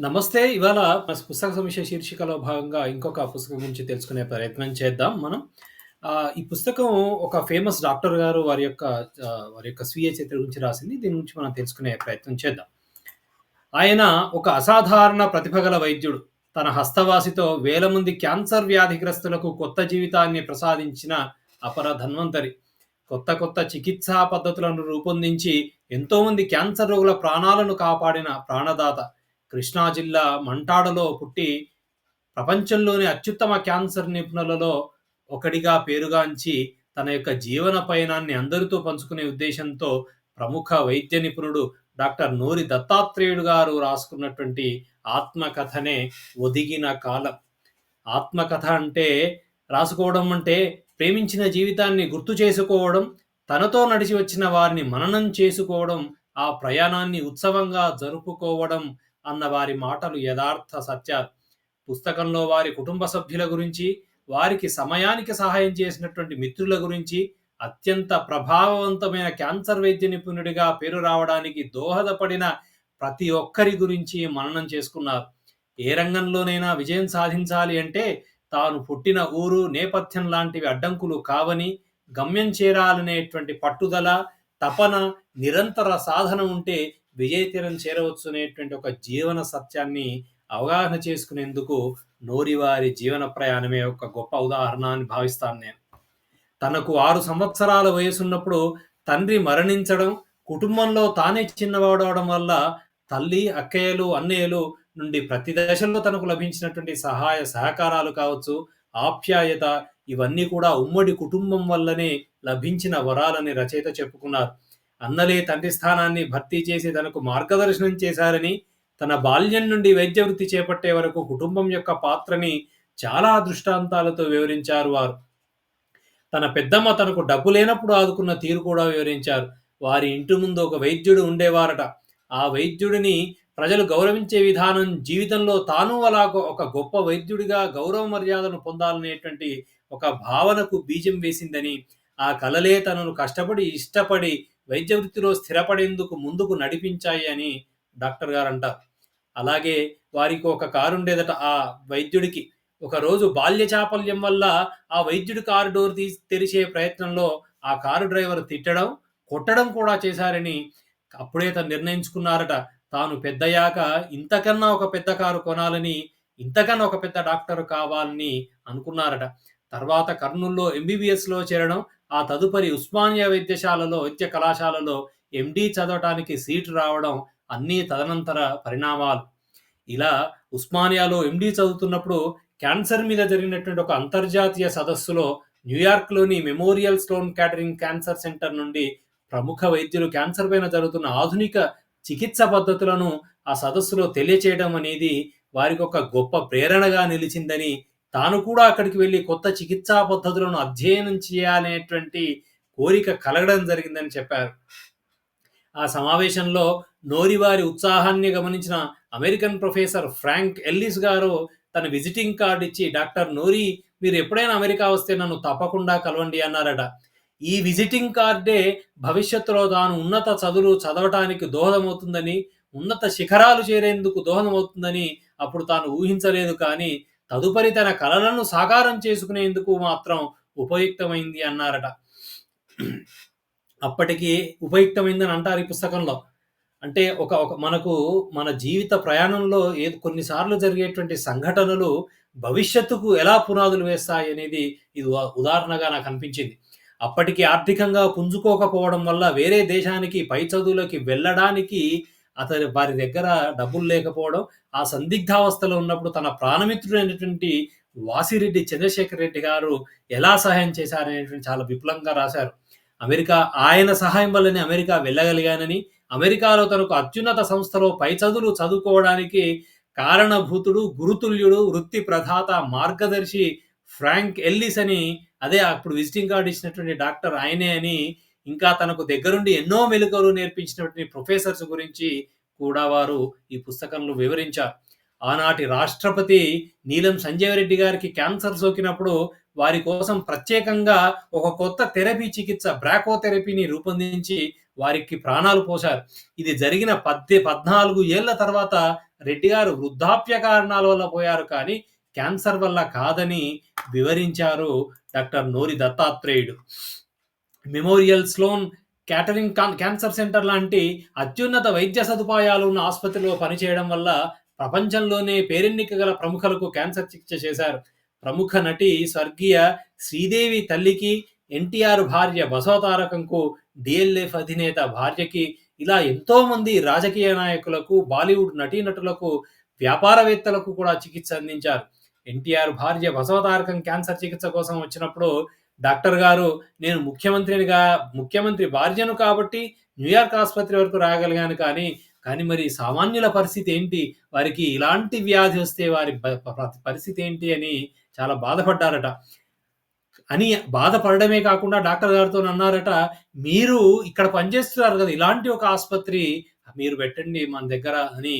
నమస్తే. ఇవాళ పుస్తక సమీక్ష శీర్షికలో భాగంగా ఇంకొక పుస్తకం గురించి తెలుసుకునే ప్రయత్నం చేద్దాం మనం. ఈ పుస్తకం ఒక ఫేమస్ డాక్టర్ గారు వారి యొక్క వారి యొక్క స్వీయ చరిత్ర గురించి రాసింది. దీని గురించి మనం తెలుసుకునే ప్రయత్నం చేద్దాం. ఆయన ఒక అసాధారణ ప్రతిభ గల వైద్యుడు. తన హస్తవాసితో వేల మంది క్యాన్సర్ వ్యాధిగ్రస్తులకు కొత్త జీవితాన్ని ప్రసాదించిన అపర ధన్వంతరి. కొత్త కొత్త చికిత్సా పద్ధతులను రూపొందించి ఎంతోమంది క్యాన్సర్ రోగుల ప్రాణాలను కాపాడిన ప్రాణదాత. కృష్ణా జిల్లా మంటాడలో పుట్టి ప్రపంచంలోని అత్యుత్తమ క్యాన్సర్ నిపుణులలో ఒకడిగా పేరుగాంచి తన యొక్క జీవన పయనాన్ని అందరితో పంచుకునే ఉద్దేశంతో ప్రముఖ వైద్య నిపుణుడు డాక్టర్ నూరి దత్తాత్రేయుడు గారు రాసుకున్నటువంటి ఆత్మకథనే 'ఒదిగిన కాలం'. ఆత్మకథ అంటే రాసుకోవడం అంటే ప్రేమించిన జీవితాన్ని గుర్తు చేసుకోవడం, తనతో నడిచి వచ్చిన వారిని మననం చేసుకోవడం, ఆ ప్రయాణాన్ని ఉత్సవంగా జరుపుకోవడం అన్న వారి మాటలు యథార్థ సత్యాలు. పుస్తకంలో వారి కుటుంబ సభ్యుల గురించి, వారికి సమయానికి సహాయం చేసినటువంటి మిత్రుల గురించి, అత్యంత ప్రభావవంతమైన క్యాన్సర్ వైద్య నిపుణుడిగా పేరు రావడానికి దోహదపడిన ప్రతి ఒక్కరి గురించి మననం చేసుకున్నారు. ఏ రంగంలోనైనా విజయం సాధించాలి అంటే తాను పుట్టిన ఊరు, నేపథ్యం లాంటివి అడ్డంకులు కావని, గమ్యం చేరాలనేటువంటి పట్టుదల, తపన, నిరంతర సాధన ఉంటే విజేతరం చేరవచ్చు అనేటువంటి ఒక జీవన సత్యాన్ని అవగాహన చేసుకునేందుకు నోరివారి జీవన ప్రయాణమే ఒక గొప్ప ఉదాహరణ అని భావిస్తాను నేను. తనకు ఆరు సంవత్సరాల వయసున్నప్పుడు తండ్రి మరణించడం, కుటుంబంలో తానే చిన్నవాడవడం వల్ల తల్లి, అక్కయ్యలు, అన్నయ్యలు నుండి ప్రతి దశలో తనకు లభించినటువంటి సహాయ సహకారాలు కావచ్చు, ఆప్యాయత ఇవన్నీ కూడా ఉమ్మడి కుటుంబం వల్లనే లభించిన వరాలని రచయిత చెప్పుకున్నారు. అన్నలే తండ్రి స్థానాన్ని భర్తీ చేసి తనకు మార్గదర్శనం చేశారని, తన బాల్యం నుండి వైద్య వృత్తి చేపట్టే వరకు కుటుంబం యొక్క పాత్రని చాలా దృష్టాంతాలతో వివరించారు వారు. తన పెద్దమ్మ తనకు డబ్బు లేనప్పుడు ఆదుకున్న తీరు కూడా వివరించారు. వారి ఇంటి ముందు ఒక వైద్యుడు ఉండేవారట. ఆ వైద్యుడిని ప్రజలు గౌరవించే విధానం జీవితంలో తాను అలా ఒక గొప్ప వైద్యుడిగా గౌరవ మర్యాదను పొందాలనేటువంటి ఒక భావనకు బీజం వేసిందని, ఆ కలలే తనను కష్టపడి, ఇష్టపడి వైద్య వృత్తిలో స్థిరపడేందుకు ముందుకు నడిపించాయి అని డాక్టర్ గారంటారు. అలాగే వారికి ఒక కారు ఉండేదట ఆ వైద్యుడికి. ఒకరోజు బాల్య చాపల్యం వల్ల ఆ వైద్యుడి కారు డోర్ తీసి తెరిచే ప్రయత్నంలో ఆ కారు డ్రైవర్ తిట్టడం, కొట్టడం కూడా చేశారని అప్పుడే తను నిర్ణయించుకున్నారట. తాను పెద్దయ్యాక ఇంతకన్నా ఒక పెద్ద కారు కొనాలని, ఇంతకన్నా ఒక పెద్ద డాక్టర్ కావాలని అనుకున్నారట. తర్వాత కర్నూల్‌లో ఎంబీబీఎస్‌లో చేరడం, ఆ తదుపరి ఉస్మానియా వైద్యశాలలో వైద్య కళాశాలలో ఎండీ చదవటానికి సీటు రావడం అన్నీ తదనంతర పరిణామాలు. ఇలా ఉస్మానియాలో ఎండీ చదువుతున్నప్పుడు క్యాన్సర్ మీద జరిగినటువంటి ఒక అంతర్జాతీయ సదస్సులో న్యూయార్క్‌లోని Memorial Sloan Kettering Cancer Center నుండి ప్రముఖ వైద్యులు క్యాన్సర్ పైన జరుగుతున్న ఆధునిక చికిత్స పద్ధతులను ఆ సదస్సులో తెలియచేయడం అనేది వారికొక గొప్ప ప్రేరణగా నిలిచిందని, తాను కూడా అక్కడికి వెళ్ళి కొత్త చికిత్సా పద్ధతులను అధ్యయనం చేయాలనేటువంటి కోరిక కలగడం జరిగిందని చెప్పారు. ఆ సమావేశంలో నోరివారి ఉత్సాహాన్ని గమనించిన అమెరికన్ ప్రొఫెసర్ ఫ్రాంక్ ఎల్లిస్ గారు తన విజిటింగ్ కార్డు ఇచ్చి డాక్టర్ నూరి మీరు ఎప్పుడైనా అమెరికా వస్తే నన్ను తప్పకుండా కలవండి అన్నారట. ఈ విజిటింగ్ కార్డే భవిష్యత్తులో తాను ఉన్నత చదువులు చదవటానికి దోహదమవుతుందని, ఉన్నత శిఖరాలు చేరేందుకు దోహదమవుతుందని అప్పుడు తాను ఊహించలేదు కానీ, తదుపరి తన కలలను సాకారం చేసుకునేందుకు మాత్రం ఉపయుక్తమైంది అన్నారట. అప్పటికి ఉపయుక్తమైందని అంటారు ఈ పుస్తకంలో. అంటే ఒక ఒక మనకు మన జీవిత ప్రయాణంలో ఏ కొన్నిసార్లు జరిగేటువంటి సంఘటనలు భవిష్యత్తుకు ఎలా పునాదులు వేస్తాయి అనేది ఇది ఉదాహరణగా నాకు అనిపించింది అప్పటికి ఆర్థికంగా పుంజుకోకపోవడం వల్ల వేరే దేశానికి పై చదువులకి వెళ్ళడానికి అతని వారి దగ్గర డబ్బులు లేకపోవడం, ఆ సందిగ్ధావస్థలో ఉన్నప్పుడు తన ప్రాణమిత్రుడైనటువంటి వాసిరెడ్డి చంద్రశేఖర్ రెడ్డి గారు ఎలా సహాయం చేశారనేటువంటి చాలా విపులంగా రాశారు. అమెరికా ఆయన సహాయం వల్లనే అమెరికా వెళ్ళగలిగానని, అమెరికాలో తనకు అత్యున్నత సంస్థలో పై చదువులు చదువుకోవడానికి కారణభూతుడు, గురుతుల్యుడు, వృత్తి ప్రధాత మార్గదర్శి ఫ్రాంక్ ఎల్లిస్ అని అదే అప్పుడు విజిటింగ్ కార్డ్ ఇచ్చినటువంటి డాక్టర్ ఆయనే అని, ఇంకా తనకు దగ్గరుండి ఎన్నో మెలుకలు నేర్పించినటువంటి ప్రొఫెసర్స్ గురించి కూడా వారు ఈ పుస్తకంలో వివరించారు. ఆనాటి రాష్ట్రపతి నీలం సంజయ్ రెడ్డి గారికి క్యాన్సర్ సోకినప్పుడు వారి కోసం ప్రత్యేకంగా ఒక కొత్త థెరపీ చికిత్స బ్రాకోథెరపీని రూపొందించి వారికి ప్రాణాలు పోశారు. ఇది జరిగిన పద్దె 14 ఏళ్ళ తర్వాత రెడ్డి గారు వృద్ధాప్య కారణాల వల్ల పోయారు కానీ క్యాన్సర్ వల్ల కాదని వివరించారు doctor Nori Dattatreyudu Memorial Sloan Kettering Cancer Center లాంటి అత్యున్నత వైద్య సదుపాయాలు ఉన్న ఆసుపత్రిలో పనిచేయడం వల్ల ప్రపంచంలోనే పేరెన్నిక గల ప్రముఖులకు క్యాన్సర్ చికిత్స చేశారు. ప్రముఖ నటి స్వర్గీయ శ్రీదేవి తల్లికి ఎన్టీఆర్ భార్య బసవతారకంకు డిఎల్ఎఫ్ అధినేత భార్యకి ఇలా ఎంతో మంది రాజకీయ నాయకులకు బాలీవుడ్ నటీనటులకు వ్యాపారవేత్తలకు కూడా చికిత్స అందించారు. ఎన్టీఆర్ భార్య బసవతారకం క్యాన్సర్ చికిత్స కోసం వచ్చినప్పుడు డాక్టర్ గారు నేను ముఖ్యమంత్రినిగా ముఖ్యమంత్రి భార్యను కాబట్టి న్యూయార్క్ ఆసుపత్రి వరకు రాగలిగాను కానీ కానీ మరి సామాన్యుల పరిస్థితి ఏంటి? వారికి ఇలాంటి వ్యాధి వస్తే వారి పరిస్థితి ఏంటి అని చాలా బాధపడ్డారట. అని బాధపడడమే కాకుండా డాక్టర్ గారితో అన్నారట మీరు ఇక్కడ పనిచేస్తున్నారు కదా ఇలాంటి ఒక ఆసుపత్రి మీరు పెట్టండి మన దగ్గర అని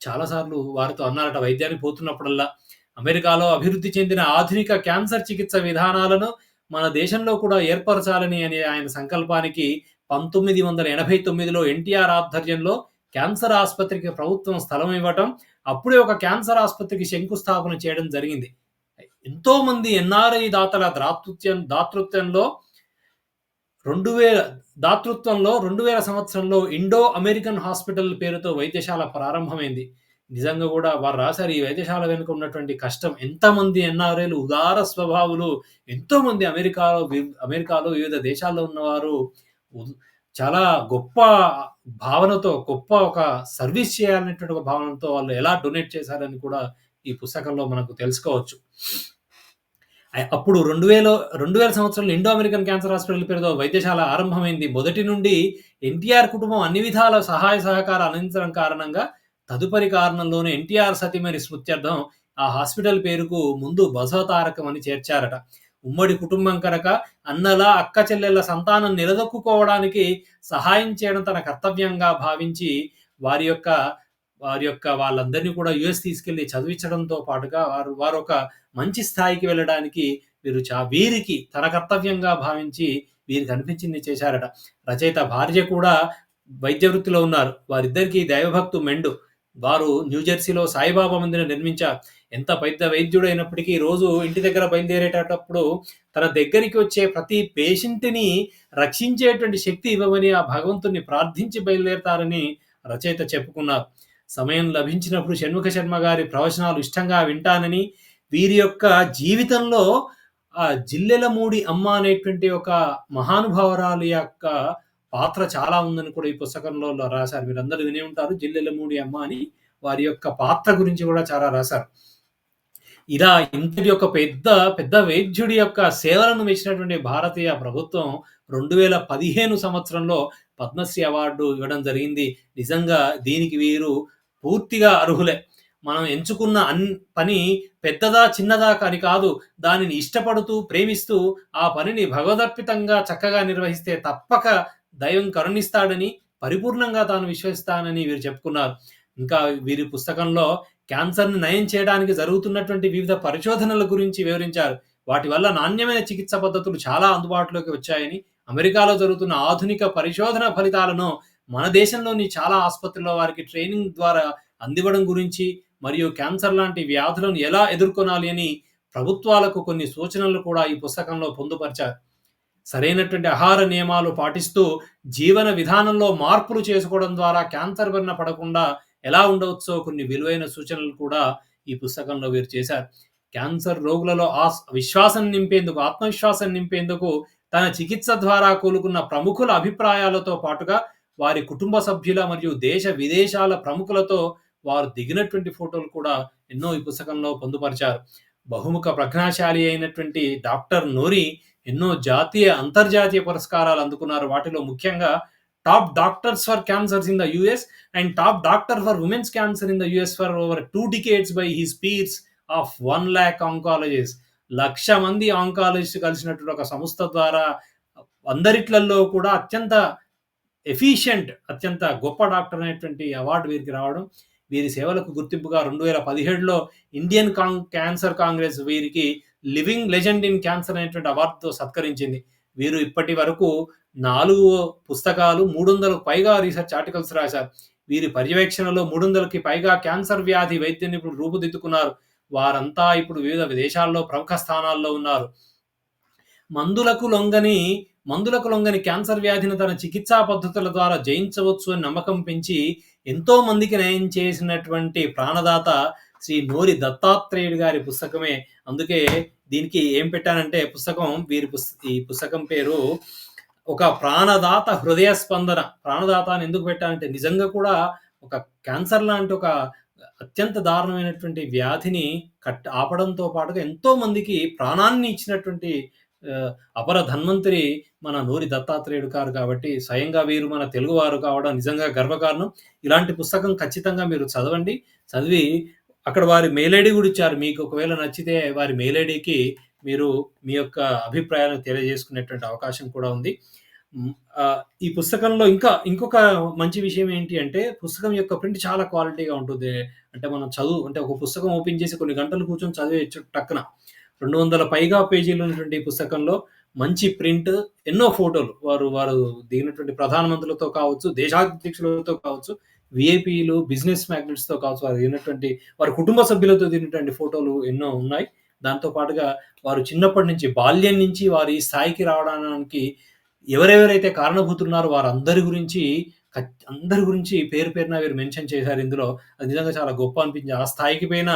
చాలాసార్లు వారితో అన్నారట వైద్యానికి పోతున్నప్పుడల్లా. అమెరికాలో అభివృద్ధి చెందిన ఆధునిక క్యాన్సర్ చికిత్స విధానాలను మన దేశంలో కూడా ఏర్పరచాలని అనే ఆయన సంకల్పానికి పంతొమ్మిది వందల ఎనభై తొమ్మిదిలో ఎన్టీఆర్ ఆధ్వర్యంలో క్యాన్సర్ ఆసుపత్రికి ప్రభుత్వం స్థలం ఇవ్వటం అప్పుడే ఒక క్యాన్సర్ ఆసుపత్రికి శంకుస్థాపన చేయడం జరిగింది. ఎంతో మంది ఎన్ఆర్ఐ దాతల దాతృత్యం దాతృత్వంలో రెండు వేల దాతృత్వంలో రెండు వేల సంవత్సరంలో ఇండో అమెరికన్ హాస్పిటల్ పేరుతో వైద్యశాల ప్రారంభమైంది. నిజంగా కూడా వారు రాశారు ఈ వైద్యశాల వెనుక ఉన్నటువంటి కష్టం. ఎంతమంది ఎన్ఆర్ఐలు ఉదార స్వభావులు ఎంతోమంది అమెరికాలో అమెరికాలో వివిధ దేశాల్లో ఉన్నవారు చాలా గొప్ప భావనతో గొప్ప ఒక సర్వీస్ చేయాలనేటువంటి ఒక భావనతో వాళ్ళు ఎలా డొనేట్ చేశారని కూడా ఈ పుస్తకంలో మనకు తెలుసుకోవచ్చు. అప్పుడు రెండు వేల రెండు వేల సంవత్సరంలో ఇండో అమెరికన్ క్యాన్సర్ హాస్పిటల్ పేరుతో వైద్యశాల ఆరంభమైంది. మొదటి నుండి ఎన్టీఆర్ కుటుంబం అన్ని విధాల సహాయ సహకారాలు అందించడం కారణంగా తదుపరి కారణంలోనే ఎన్టీఆర్ సతీమణి స్మృత్యర్థం ఆ హాస్పిటల్ పేరుకు ముందు బసవతారకం అని చేర్చారట. ఉమ్మడి కుటుంబం కనుక అన్నల అక్క చెల్లెళ్ళ సంతానం నిలదొక్కుకోవడానికి సహాయం చేయడం తన కర్తవ్యంగా భావించి వారి యొక్క వారి యొక్క వాళ్ళందరినీ కూడా యుఎస్ తీసుకెళ్ళి చదివించడంతో పాటుగా వారు వారు ఒక మంచి స్థాయికి వెళ్ళడానికి వీరు చా వీరికి తన కర్తవ్యంగా భావించి వీరికి అనిపించింది చేశారట. రచయిత భార్య కూడా వైద్య వృత్తిలో ఉన్నారు. వారిద్దరికీ దైవభక్తు మెండు. వారు న్యూజెర్సీలో సాయిబాబా మందిరం నిర్మించారు ఎంత పెద్ద వైద్యుడైనప్పటికీ రోజు ఇంటి దగ్గర బయలుదేరేటప్పుడు తన దగ్గరికి వచ్చే ప్రతి పేషెంట్ని రక్షించేటువంటి శక్తి ఇవ్వమని ఆ భగవంతుని ప్రార్థించి బయలుదేరతారని రచయిత చెప్పుకున్నారు. సమయం లభించినప్పుడు షణ్ముఖ శర్మ గారి ప్రవచనాలు ఇష్టంగా వింటానని వీరి యొక్క జీవితంలో ఆ జిల్లెల మూడి అమ్మ అనేటువంటి ఒక మహానుభావరాలు యొక్క పాత్ర చాలా ఉందని కూడా ఈ పుస్తకంలో రాశారు. మీరందరూ వినే ఉంటారు. జిల్లెలమూడి అమ్మ అని వారి యొక్క పాత్ర గురించి కూడా చాలా రాశారు. ఇలా ఇంతటి యొక్క పెద్ద పెద్ద వైద్యుడి యొక్క సేవలను మెచ్చినటువంటి భారతీయ ప్రభుత్వం రెండు వేల పదిహేను సంవత్సరంలో పద్మశ్రీ అవార్డు ఇవ్వడం జరిగింది. నిజంగా దీనికి వీరు పూర్తిగా అర్హులే. మనం ఎంచుకున్న అన్ పని పెద్దదా చిన్నదా అని కాదు. దానిని ఇష్టపడుతూ ప్రేమిస్తూ ఆ పనిని భగవదర్పితంగా చక్కగా నిర్వహిస్తే తప్పక దైవం కరుణిస్తాడని పరిపూర్ణంగా తాను విశ్వసిస్తానని వీరు చెప్పుకున్నారు. ఇంకా వీరి పుస్తకంలో క్యాన్సర్ను నయం చేయడానికి జరుగుతున్నటువంటి వివిధ పరిశోధనల గురించి వివరించారు. వాటి వల్ల నాణ్యమైన చికిత్స పద్ధతులు చాలా అందుబాటులోకి వచ్చాయని అమెరికాలో జరుగుతున్న ఆధునిక పరిశోధన ఫలితాలను మన దేశంలోని చాలా ఆసుపత్రుల్లో వారికి ట్రైనింగ్ ద్వారా అందివ్వడం గురించి మరియు క్యాన్సర్ లాంటి వ్యాధులను ఎలా ఎదుర్కొనాలి అని ప్రభుత్వాలకు కొన్ని సూచనలు కూడా ఈ పుస్తకంలో పొందుపరిచారు. సరైనటువంటి ఆహార నియమాలు పాటిస్తూ జీవన విధానంలో మార్పులు చేసుకోవడం ద్వారా క్యాన్సర్ బారిన పడకుండా ఎలా ఉండవచ్చో కొన్ని విలువైన సూచనలు కూడా ఈ పుస్తకంలో వీరు చేశారు. క్యాన్సర్ రోగులలో ఆ విశ్వాసం నింపేందుకు ఆత్మవిశ్వాసం నింపేందుకు తన చికిత్స ద్వారా కోలుకున్న ప్రముఖుల అభిప్రాయాలతో పాటుగా వారి కుటుంబ సభ్యుల మరియు దేశ విదేశాల ప్రముఖులతో వారు దిగినటువంటి ఫోటోలు కూడా ఎన్నో ఈ పుస్తకంలో పొందుపరిచారు. బహుముఖ ప్రజ్ఞాశాలి అయినటువంటి డాక్టర్ నోరి ఎన్నో జాతీయ అంతర్జాతీయ పురస్కారాలు అందుకున్నారు. వాటిలో ముఖ్యంగా top doctors for cancers in the US and top doctor for women's cancer in the US for over two decades by his peers of one lakh oncologists. లక్ష మంది ఆంకాలజిస్ట్ కలిసినటువంటి ఒక సంస్థ ద్వారా అందరిట్లలో కూడా అత్యంత ఎఫిషియంట్ అత్యంత గొప్ప డాక్టర్ అనేటువంటి అవార్డు వీరికి రావడం వీరి సేవలకు గుర్తింపుగా రెండు వేల పదిహేడులో ఇండియన్ కాంగ్ క్యాన్సర్ కాంగ్రెస్ వీరికి లివింగ్ లెజెండ్ ఇన్ క్యాన్సర్ అనేటువంటి అవార్డుతో సత్కరించింది వీరు ఇప్పటి వరకు నాలుగు పుస్తకాలు మూడు వందలకు పైగా రీసెర్చ్ ఆర్టికల్స్ రాశారు వీరి పర్యవేక్షణలో 300కి పైగా క్యాన్సర్ వ్యాధి వైద్య నిపుణులు రూపుదిద్దుకున్నారు. వారంతా ఇప్పుడు వివిధ దేశాల్లో ప్రముఖ స్థానాల్లో ఉన్నారు. మందులకు లొంగని మందులకు లొంగని క్యాన్సర్ వ్యాధిని తన చికిత్సా పద్ధతుల ద్వారా జయించవచ్చు అని నమ్మకం పెంచి ఎంతో మందికి నయం చేసినటువంటి ప్రాణదాత శ్రీ నోరి దత్తాత్రేయుడు గారి పుస్తకమే. అందుకే దీనికి ఏం పెట్టానంటే పుస్తకం వీరి పుస్తక ఈ పుస్తకం పేరు ఒక ప్రాణదాత హృదయ స్పందన. ప్రాణదాత అని ఎందుకు పెట్టానంటే నిజంగా కూడా ఒక క్యాన్సర్ లాంటి ఒక అత్యంత దారుణమైనటువంటి వ్యాధిని కట్ ఆపడంతో పాటుగా ఎంతో మందికి ప్రాణాన్ని ఇచ్చినటువంటి అపర ధన్వంతరి మన నూరి దత్తాత్రేయుడు గారు కాబట్టి స్వయంగా వీరు మన తెలుగువారు కావడం నిజంగా గర్వకారణం. ఇలాంటి పుస్తకం ఖచ్చితంగా మీరు చదవండి. చదివి అక్కడ వారి మెయిల్ ఐడి కూడా ఇచ్చారు. మీకు ఒకవేళ నచ్చితే వారి మెయిల్ ఐడికి మీరు మీ యొక్క అభిప్రాయాలను తెలియజేసుకునేటువంటి అవకాశం కూడా ఉంది. ఈ పుస్తకంలో ఇంకా ఇంకొక మంచి విషయం ఏంటి అంటే పుస్తకం యొక్క ప్రింట్ చాలా క్వాలిటీగా ఉంటుంది. అంటే మనం చదువు అంటే ఒక పుస్తకం ఓపెన్ చేసి కొన్ని గంటలు కూర్చొని చదివేయొచ్చు టక్కున. 200 పైగా పేజీలు ఉన్నటువంటి ఈ పుస్తకంలో మంచి ప్రింట్, ఎన్నో ఫోటోలు వారు వారు దిగినటువంటి ప్రధానమంత్రులతో కావచ్చు, దేశాధ్యక్షులతో కావచ్చు, వీఐపీలు, బిజినెస్ మ్యాగ్నెట్స్‌తో కావచ్చు, వారు దిగినటువంటి వారి కుటుంబ సభ్యులతో దిగినటువంటి ఫోటోలు ఎన్నో ఉన్నాయి. దాంతో పాటుగా వారు చిన్నప్పటి నుంచి బాల్యం నుంచి వారి స్థాయికి రావడానికి ఎవరెవరైతే కారణభూతున్నారో వారందరి గురించి అందరి గురించి పేరు పేరున వీరు మెన్షన్ చేశారు ఇందులో. అది నిజంగా చాలా గొప్ప అనిపించింది. ఆ స్థాయికి పోయిన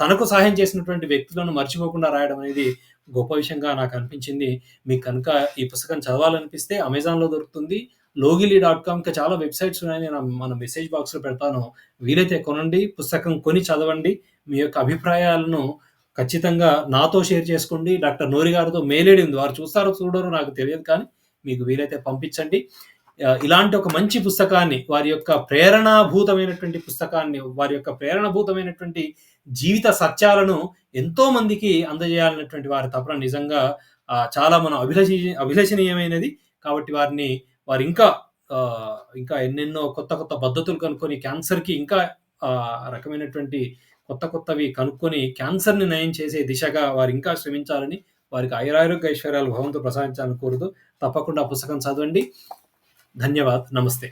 తనకు సహాయం చేసినటువంటి వ్యక్తులను మర్చిపోకుండా రాయడం అనేది గొప్ప విషయంగా నాకు అనిపించింది. మీకు కనుక ఈ పుస్తకం చదవాలనిపిస్తే అమెజాన్‌లో దొరుకుతుంది. లోగిలి డాట్ కామ్ ఇంకా చాలా వెబ్‌సైట్స్ ఉన్నాయి. నేను మన మెసేజ్ బాక్స్‌లో పెడతాను. వీలైతే కొనండి. పుస్తకం కొని చదవండి. మీ యొక్క అభిప్రాయాలను ఖచ్చితంగా నాతో షేర్ చేసుకోండి. డాక్టర్ నోరి గారితో మేలేడి ఉంది. వారు చూస్తారో చూడరో నాకు తెలియదు కానీ మీకు వీలైతే పంపించండి. ఇలాంటి ఒక మంచి పుస్తకాన్ని వారి యొక్క ప్రేరణాభూతమైనటువంటి పుస్తకాన్ని, వారి యొక్క ప్రేరణభూతమైనటువంటి జీవిత సత్యాలను ఎంతో మందికి అందజేయాలన్నటువంటి వారి తపన నిజంగా చాలా మనం అభిలషి అభిలషణీయమైనది. కాబట్టి వారిని వారు ఇంకా ఇంకా ఎన్నెన్నో కొత్త కొత్త పద్ధతులు కనుక్కొని క్యాన్సర్‌కి ఇంకా రకమైనటువంటి కొత్త కొత్తవి కనుక్కొని క్యాన్సర్‌ని నయం చేసే దిశగా వారు ఇంకా శ్రమించాలని, వారికి ఐరారోగ్య ఐశ్వర్యాలు భగవంతుడు ప్రసాదించాలని కోరుతూ తప్పకుండా పుస్తకం చదవండి. ధన్యవాద్. నమస్తే.